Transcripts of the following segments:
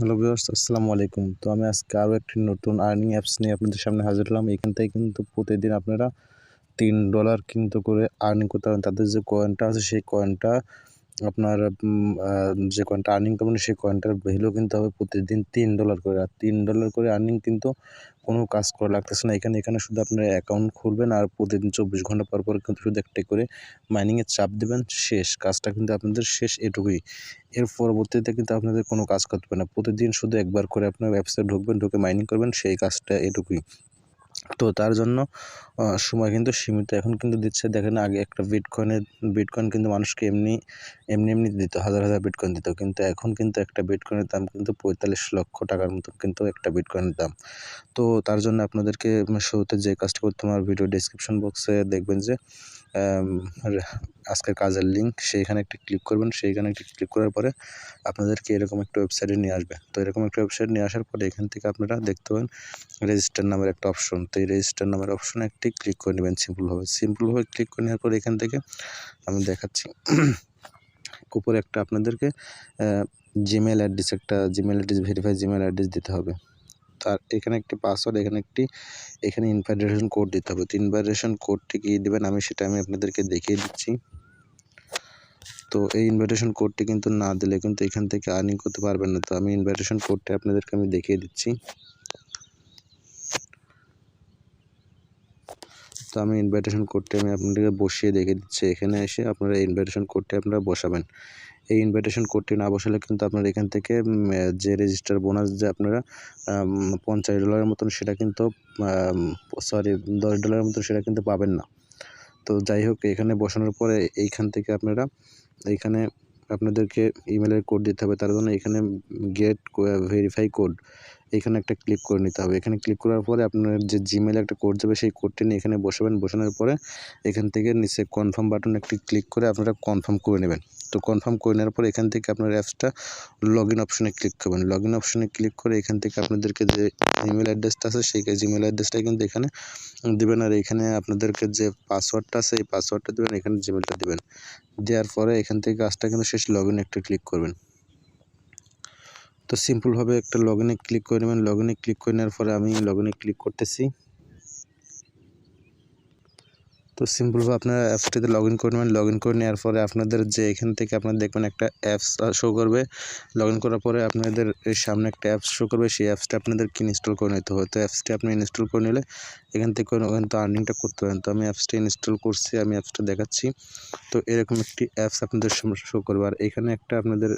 Hello viewers আসসালামু আলাইকুম। তো আমি আজকে আরও একটি নতুন আর্নিং অ্যাপস নিয়ে আপনাদের সামনে হাজির হলাম। এখান থেকে কিন্তু প্রতিদিন আপনারা তিন ডলার কিন্তু করে আর্নিং করতে পারেন। তাদের যে কয়েনটা আছে, সেই কয়েনটা আপনার যে কয়েনটা আর্নিং করবেন, সেই কয়েনটার ভ্যালু কিন্তু হবে প্রতিদিন তিন ডলার করে। আর তিন ডলার করে আর্নিং কিন্তু কোনো কাজ করা লাগতেছে না। এখানে এখানে শুধু আপনার অ্যাকাউন্ট খুলবেন আর প্রতিদিন চব্বিশ ঘণ্টা পর পর কিন্তু শুধু একটা করে মাইনিংয়ের চাপ দেবেন, শেষ। কাজটা কিন্তু আপনাদের শেষ এটুকুই। এর পরবর্তীতে কিন্তু আপনাদের কোনো কাজ করতে হবে না। প্রতিদিন শুধু একবার করে আপনার ব্যবসায় ঢুকবেন, ঢুকে মাইনিং করবেন, সেই কাজটা এটুকুই। তো তার জন্য সময় কিন্তু সীমিত। এখন কিন্তু দিচ্ছে, দেখেন আগে একটা বিটকয়েনের বিটকয়েন কিন্তু মানুষকে এমনি এমনি এমনি দিত, হাজার হাজার বিটকয়েন দিত। কিন্তু এখন কিন্তু একটা বিটকয়েনের দাম কিন্তু পঁয়তাল্লিশ লক্ষ টাকার মতো কিন্তু একটা বিটকয়েনের দাম। তো তার জন্য আপনাদেরকে শুরুতে যে কাজটা করতে আমার ভিডিও ডিসক্রিপশন বক্সে দেখবেন যে আজকের কাজের লিঙ্ক সেইখানে একটি ক্লিক করবেন। সেইখানে একটি ক্লিক করার পরে আপনাদেরকে এরকম একটা ওয়েবসাইটে নিয়ে আসবে। তো এরকম একটা ওয়েবসাইট নিয়ে আসার পরে এখান থেকে আপনারা দেখতে পাবেন রেজিস্টার নামের একটা অপশন তো এই রেজিস্টার নামের অপশনে একটি ক্লিক করে নেবেন সিম্পলভাবে সিম্পলভাবে ক্লিক করে নেওয়ার পরে এখান থেকে আমি দেখাচ্ছি। উপরে একটা আপনাদেরকে জিমেল অ্যাড্রেস একটা Gmail address verify Gmail address দিতে হবে। তার এখানে একটি পাসওয়ার্ড এখানে একটি, এখানে ইনভাইটেশন কোড দিতে হবে। তো ইনভাইটেশন কোডটি কী দেবেন? আমি সেটা আমি আপনাদেরকে দেখিয়ে দিচ্ছি। তো এই ইনভাইটেশন কোডটি কিন্তু না দিলে কিন্তু এখান থেকে আর্নিং করতে পারবেন না। তো আমি ইনভাইটেশন কোডটি আপনাদেরকে আমি দেখিয়ে দিচ্ছি। তো আমি ইনভাইটেশন কোডটি আমি আপনাদেরকে বসিয়ে দেখে দিচ্ছি। এখানে এসে আপনারা ইনভাইটেশন কোডটি আপনারা বসাবেন। এই ইনভাইটেশন কোডটি না বসালে কিন্তু আপনার এখান থেকে যে রেজিস্টার বোনাস যে আপনারা পঞ্চাশ ডলারের মতন সেটা কিন্তু সরি দশ ডলারের মতন সেটা কিন্তু পাবেন না। তো যাই হোক, এখানে বসানোর পরে এইখান থেকে আপনারা, এইখানে আপনাদেরকে ইমেলের কোড দিতে হবে। তার জন্য এখানে গেট ভেরিফাই কোড এখানে একটা ক্লিক করে নিতে হবে। এখানে ক্লিক করার পরে আপনার যে জিমেলে একটা কোড যাবে, সেই কোডটি নিয়ে এখানে বসাবেন। বসানোর পরে এখান থেকে নিচে কনফার্ম বাটন একটি ক্লিক করে আপনারা কনফার্ম করে নেবেন। তো কনফার্ম করে নেওয়ার পর এখান থেকে আপনার অ্যাপসটা লগ ইন অপশনে ক্লিক করবেন। লগ ইন অপশনে ক্লিক করে এখান থেকে আপনাদেরকে যে ইমেল অ্যাড্রেসটা আছে, সেই জিমেল অ্যাড্রেসটা কিন্তু এখানে দেবেন। আর এখানে আপনাদেরকে যে পাসওয়ার্ডটা আছে, এই পাসওয়ার্ডটা দেবেন, এখানে জিমেলটা দেবেন। দেওয়ার পরে এখান থেকে কাজটা কিন্তু শেষ লগ ইন একটা ক্লিক করবেন। তো সিম্পলভাবে একটা লগ ইনে ক্লিক করে নেবেন। লগ ইনে ক্লিক করে নেওয়ার পরে আমি লগ ইনে ক্লিক করতেছি। তো সিম্পলভাবে আপনারা অ্যাপসটিতে লগ ইন করে নেবেন। লগ ইন করে নেওয়ার পরে আপনাদের যে এখান থেকে আপনারা দেখবেন একটা অ্যাপস শো করবে। লগ ইন করার পরে আপনাদের সামনে একটা অ্যাপস শো করবে। সেই অ্যাপসটা আপনাদেরকে ইনস্টল করে নিতে হবে তো অ্যাপসটি আপনি ইনস্টল করে নিলে এখান থেকে কিন্তু আর্নিংটা করতে পারেন। তো আমি অ্যাপসটা ইনস্টল করছি, আমি অ্যাপসটা দেখাচ্ছি। তো এরকম একটি অ্যাপস আপনাদের শো করবে। আর এখানে একটা আপনাদের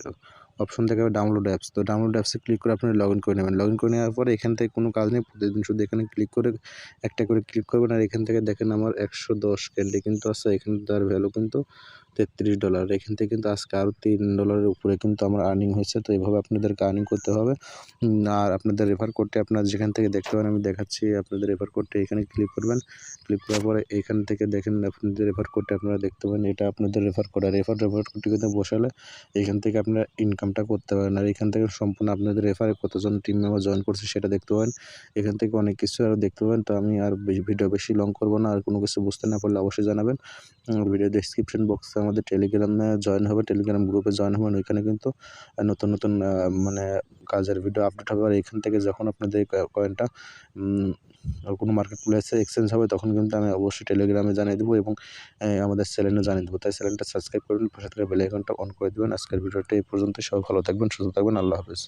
অপশন থেকে ডাউনলোড অ্যাপস তো ডাউনলোড অ্যাপসে ক্লিক করে আপনি লগ ইন করে নেবেন। লগ ইন করে নেওয়ার পরে এখান থেকে কোনো কাজ নেই, প্রতিদিন শুধু এখানে ক্লিক করে, একটা করে ক্লিক করবেন আর এখান থেকে দেখেন আমার একশো দশ ক্যান্ডি কিন্তু আছে। এখানে তার ভ্যালু কিন্তু তেত্রিশ ডলার। এখান থেকে কিন্তু আজকে আরও তিন ডলারের উপরে কিন্তু আমার আর্নিং হয়েছে, তো এভাবে আপনাদেরকে আর্নিং করতে হবে। আর আপনাদের রেফার করতে আপনার যেখান থেকে দেখতে পারেন, আমি দেখাচ্ছি আপনাদের রেফার করতে, এখানে ক্লিক করবেন। ক্লিক করার পরে এখান থেকে দেখেন আপনাদের রেফার করতে আপনারা দেখতে পাবেন এটা আপনাদের রেফার করা। রেফার রেফার কোডটি কিন্তু বসালে এখান থেকে আপনারা ইনকামটা করতে পারেন। আর এখান থেকে সম্পূর্ণ আপনাদের রেফারে কতজন টিম মেম্বার জয়েন করছে সেটা দেখতে পাবেন এখান থেকে অনেক কিছু আরও দেখতে পাবেন তো আমি আর ভিডিও বেশি লং করব না, আর কোনো কিছু বুঝতে না পারলে অবশ্যই জানাবেন। ভিডিও ডিসক্রিপশন বক্সে আমাদের টেলিগ্রামে জয়েন হবে, টেলিগ্রাম গ্রুপে জয়েন হবেন, ওইখানে কিন্তু নতুন নতুন মানে কাজের ভিডিও আপডেট হবে। আর এখান থেকে যখন আপনাদের কয়েনটা কোনো মার্কেট প্লেসে এক্সচেঞ্জ হবে, তখন কিন্তু আমি অবশ্যই টেলিগ্রামে জানিয়ে দেবো এবং আমাদের চ্যানেলে জানিয়ে দেবো। তাই চ্যানেলটা সাবস্ক্রাইব করবেন, পাশে থেকে বেল আইকনটা অন করে দেবেন। আজকের ভিডিওটা এই পর্যন্ত সবাই ভালো থাকবেন, সুস্থ থাকবেন। আল্লাহ হাফিজ।